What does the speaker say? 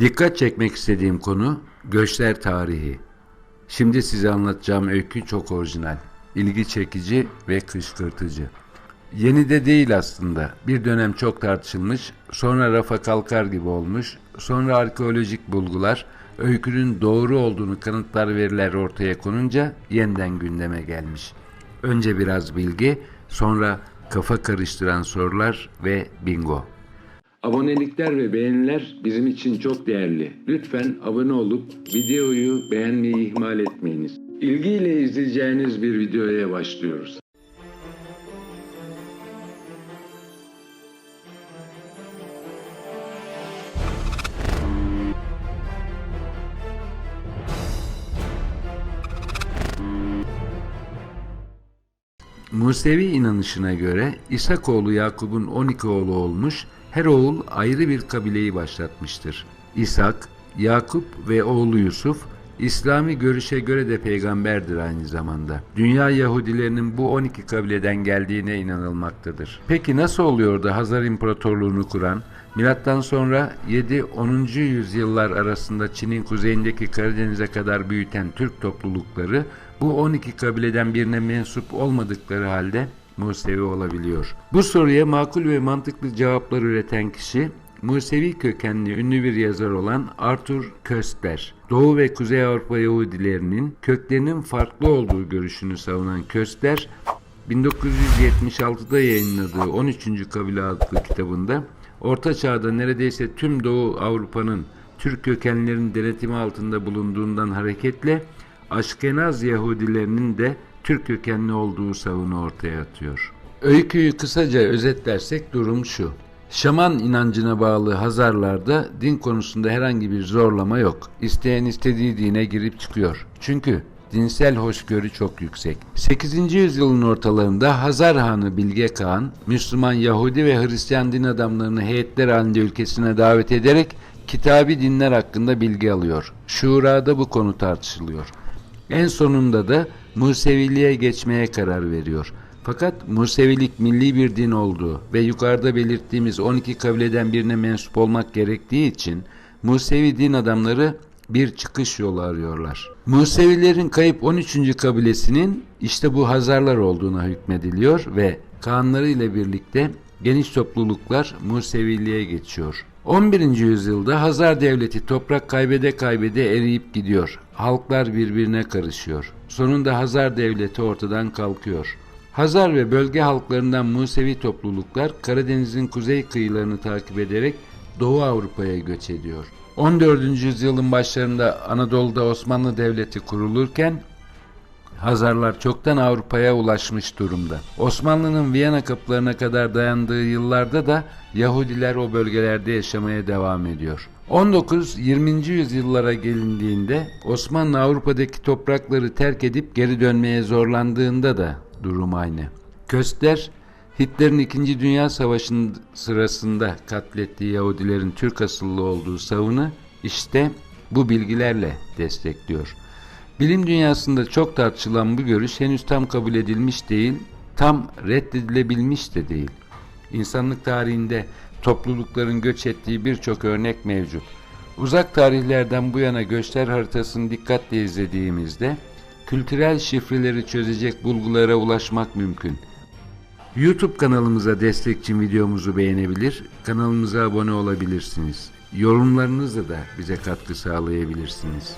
Dikkat çekmek istediğim konu göçler tarihi. Şimdi size anlatacağım öykü çok orijinal, ilgi çekici ve kışkırtıcı. Yeni de değil aslında. Bir dönem çok tartışılmış, sonra rafa kalkar gibi olmuş, sonra arkeolojik bulgular, öykünün doğru olduğunu kanıtlar veriler ortaya konunca yeniden gündeme gelmiş. Önce biraz bilgi, sonra kafa karıştıran sorular ve bingo. Abonelikler ve beğeniler bizim için çok değerli. Lütfen abone olup videoyu beğenmeyi ihmal etmeyiniz. İlgiyle izleyeceğiniz bir videoya başlıyoruz. Musevi inanışına göre İshak oğlu Yakup'un 12 oğlu olmuş, her oğul ayrı bir kabileyi başlatmıştır. İshak, Yakup ve oğlu Yusuf, İslami görüşe göre de peygamberdir aynı zamanda. Dünya Yahudilerinin bu 12 kabileden geldiğine inanılmaktadır. Peki nasıl oluyor da Hazar İmparatorluğunu kuran, milattan sonra 7-10. yüzyıllar arasında Çin'in kuzeyindeki Karadeniz'e kadar büyüten Türk toplulukları bu 12 kabileden birine mensup olmadıkları halde Musevi olabiliyor. Bu soruya makul ve mantıklı cevaplar üreten kişi Musevi kökenli ünlü bir yazar olan Arthur Köstler. Doğu ve Kuzey Avrupa Yahudilerinin köklerinin farklı olduğu görüşünü savunan Köstler, 1976'da yayınladığı 13. Kabile adlı kitabında Orta Çağ'da neredeyse tüm Doğu Avrupa'nın Türk kökenlerin denetimi altında bulunduğundan hareketle Aşkenaz Yahudilerinin de Türk kökenli olduğu savunu ortaya atıyor. Öyküyü kısaca özetlersek durum şu. Şaman inancına bağlı Hazarlarda din konusunda herhangi bir zorlama yok. İsteyen istediği dine girip çıkıyor. Çünkü dinsel hoşgörü çok yüksek. 8. yüzyılın ortalarında Hazar Hanı Bilge Kağan, Müslüman Yahudi ve Hristiyan din adamlarını heyetler halinde ülkesine davet ederek kitabi dinler hakkında bilgi alıyor. Şurada bu konu tartışılıyor. En sonunda da Museviliğe geçmeye karar veriyor. Fakat Musevilik milli bir din olduğu ve yukarıda belirttiğimiz 12 kabileden birine mensup olmak gerektiği için Musevi din adamları bir çıkış yolu arıyorlar. Musevilerin kayıp 13. kabilesinin işte bu Hazarlar olduğuna hükmediliyor ve Kaanları ile birlikte geniş topluluklar Museviliğe geçiyor. 11. yüzyılda Hazar devleti toprak kaybede kaybede eriyip gidiyor. Halklar birbirine karışıyor. Sonunda Hazar devleti ortadan kalkıyor. Hazar ve bölge halklarından Musevi topluluklar Karadeniz'in kuzey kıyılarını takip ederek Doğu Avrupa'ya göç ediyor. 14. yüzyılın başlarında Anadolu'da Osmanlı Devleti kurulurken Hazarlar çoktan Avrupa'ya ulaşmış durumda. Osmanlı'nın Viyana kapılarına kadar dayandığı yıllarda da Yahudiler o bölgelerde yaşamaya devam ediyor. 19-20. yüzyıllara gelindiğinde Osmanlı Avrupa'daki toprakları terk edip geri dönmeye zorlandığında da durum aynı. Köstler Hitler'in 2. Dünya Savaşı'nın sırasında katlettiği Yahudilerin Türk asıllı olduğu savını işte bu bilgilerle destekliyor. Bilim dünyasında çok tartışılan bu görüş henüz tam kabul edilmiş değil, tam reddedilebilmiş de değil. İnsanlık tarihinde toplulukların göç ettiği birçok örnek mevcut. Uzak tarihlerden bu yana göçler haritasını dikkatle izlediğimizde kültürel şifreleri çözecek bulgulara ulaşmak mümkün. YouTube kanalımıza destek için videomuzu beğenebilir, kanalımıza abone olabilirsiniz. Yorumlarınızla da bize katkı sağlayabilirsiniz.